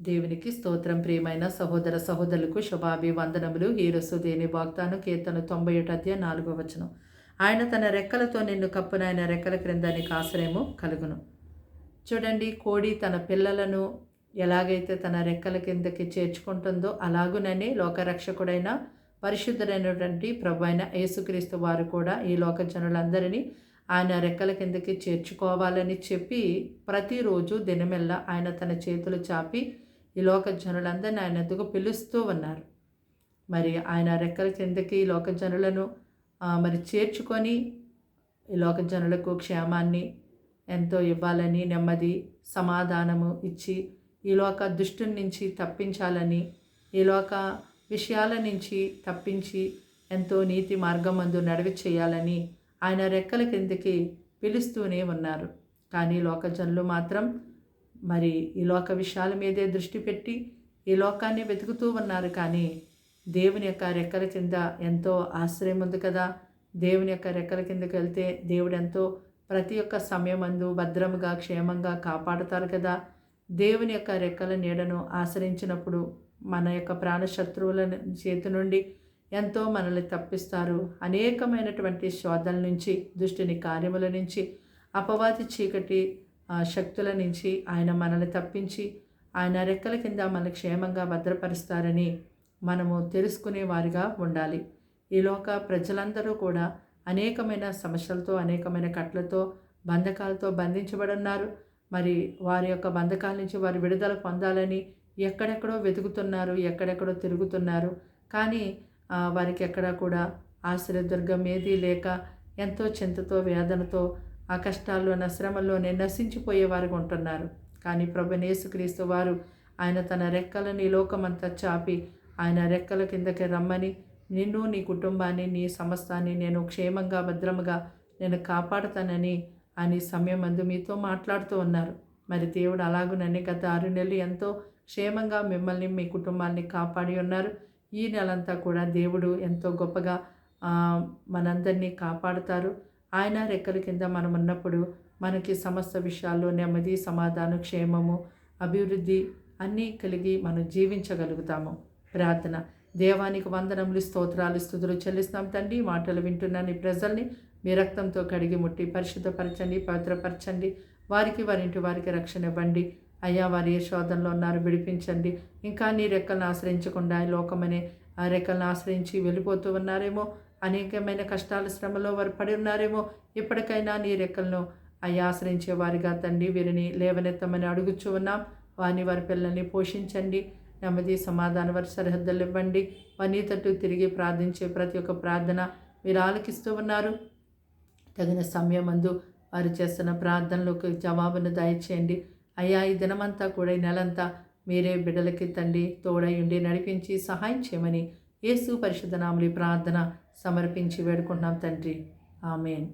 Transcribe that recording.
దేవునికి స్తోత్రం. ప్రియమైన సహోదర సహోదరులకు శుభాభివందనములు. ఈరోజు దేని వాగ్దాను? కీర్తన తొంభై ఒకటి అధ్యాయ నాలుగో వచనం. ఆయన తన రెక్కలతో నిన్ను కప్పున ఆయన రెక్కల క్రింద నీకు ఆశ్రయము కలుగును. చూడండి కోడి తన పిల్లలను ఎలాగైతే తన రెక్కల కిందకి చేర్చుకుంటుందో అలాగునని లోకరక్షకుడైన పరిశుద్ధుడైనటువంటి ప్రభు అయిన యేసుక్రీస్తు వారు కూడా ఈ లోక జనులందరినీ ఆయన రెక్కల కిందకి చేర్చుకోవాలని చెప్పి ప్రతిరోజు దినమెల్లా ఆయన తన చేతులు చాపి ఈ లోక జనులందరినీ ఆయన ఎదుగు పిలుస్తూ ఉన్నారు. మరి ఆయన రెక్కల కిందకి ఈ లోక జనులను మరి చేర్చుకొని ఈ లోక జనులకు క్షేమాన్ని ఎంతో ఇవ్వాలని నెమ్మది సమాధానము ఇచ్చి ఈ లోక దుష్టుని నుంచి తప్పించాలని ఈ లోక విషయాల నుంచి తప్పించి ఎంతో నీతి మార్గమందు నడివి చేయాలని ఆయన రెక్కల కిందకి పిలుస్తూనే ఉన్నారు. కానీ లోక జనులు మాత్రం మరి ఈ లోక విషయాల మీదే దృష్టి పెట్టి ఈ లోకాన్ని వెతుకుతూ ఉన్నారు. కానీ దేవుని యొక్క రెక్కల కింద ఎంతో ఆశ్రయం ఉంది కదా. దేవుని యొక్క రెక్కల కిందకి వెళ్తే దేవుడు ఎంతో ప్రతి ఒక్క సమయం అందు భద్రముగా క్షేమంగా కాపాడుతారు కదా. దేవుని యొక్క రెక్కల నీడను ఆశ్రయించినప్పుడు మన యొక్క ప్రాణశత్రువుల చేతి నుండి ఎంతో మనల్ని తప్పిస్తారు. అనేకమైనటువంటి శోధల నుంచి దుష్టిని కార్యముల నుంచి అపవాది చీకటి శక్తుల నుంచి ఆయన మనల్ని తప్పించి ఆయన రెక్కల కింద మనల్ని క్షేమంగా భద్రపరుస్తారని మనము తెలుసుకునే వారిగా ఉండాలి. ఈలోక ప్రజలందరూ కూడా అనేకమైన సమస్యలతో అనేకమైన కట్లతో బంధకాలతో బంధించబడి ఉన్నారు మరి వారి యొక్క బంధకాల నుంచి వారు విడుదల పొందాలని ఎక్కడెక్కడో వెతుకుతున్నారు ఎక్కడెక్కడో తిరుగుతున్నారు. కానీ వారికి ఎక్కడా కూడా ఆశ్రయదుర్గం ఏదీ లేక ఎంతో చింతతో వేదనతో ఆ కష్టాల్లో శ్రమల్లోనే నశించిపోయేవారుగా ఉంటున్నారు. కానీ ప్రభు యేసుక్రీస్తు వారు ఆయన తన రెక్కలని లోకమంతా చాపి ఆయన రెక్కల కిందకి రమ్మని నిన్ను నీ కుటుంబాన్ని నీ సమస్తాన్ని నేను క్షేమంగా భద్రముగా నేను కాపాడుతానని ఆయన సమయం అందు మీతో మాట్లాడుతూ ఉన్నారు. మరి దేవుడు అలాగునని గత ఆరు నెలలు ఎంతో క్షేమంగా మిమ్మల్ని మీ కుటుంబాన్ని కాపాడి ఉన్నారు. ఈ నెలంతా కూడా దేవుడు ఎంతో గొప్పగా మనందరినీ కాపాడుతారు. ఆయన రెక్కల కింద మనం ఉన్నప్పుడు మనకి సమస్త విషయాల్లో నెమ్మది సమాధానం క్షేమము అభివృద్ధి అన్నీ కలిగి మనం జీవించగలుగుతాము. ప్రార్థన. దేవానికి వందనములు స్తోత్రాలు స్థుతులు చెల్లిస్తాం తండ్రి. మాటలు వింటున్న నీ ప్రజల్ని మీ రక్తంతో కడిగి ముట్టి పరిశుద్ధపరచండి పవిత్రపరచండి వారికి వారింటి వారికి రక్షణ ఇవ్వండి. అయ్యా వారి ఏ శోధనలో ఉన్నారు విడిపించండి. ఇంకా నీ రెక్కలను ఆశ్రయించకుండా లోకమనే ఆ రెక్కలను ఆశ్రయించి వెళ్ళిపోతూ ఉన్నారేమో. అనేకమైన కష్టాల శ్రమలో వారు పడి ఉన్నారేమో ఇప్పటికైనా నీ రెక్కలను అయ్యా ఆశ్రయించే వారిగా తండ్రి వీరిని లేవనెత్తమని అడుగుచూ ఉన్నాం. వారిని వారి పిల్లల్ని పోషించండి. నెమ్మది సమాధాన వారి సరిహద్దులు ఇవ్వండి. వారి తట్టు తిరిగి ప్రార్థించే ప్రతి ఒక్క ప్రార్థన మీరు ఆలకిస్తూ ఉన్నారు. తగిన సమయమందు వారు చేస్తున్న ప్రార్థనలకు జవాబును దయచేయండి. అయ్యా ఈ దినమంతా కూడా ఈ నెలంతా మీరే బిడ్డలకి తండ్రి తోడై ఉండి నడిపించి సహాయం చేయమని యేసు పరిశుద్ధ నామలి ప్రార్థన సమర్పించి వేడుకుంటున్నాం తండ్రి. ఆమెన్.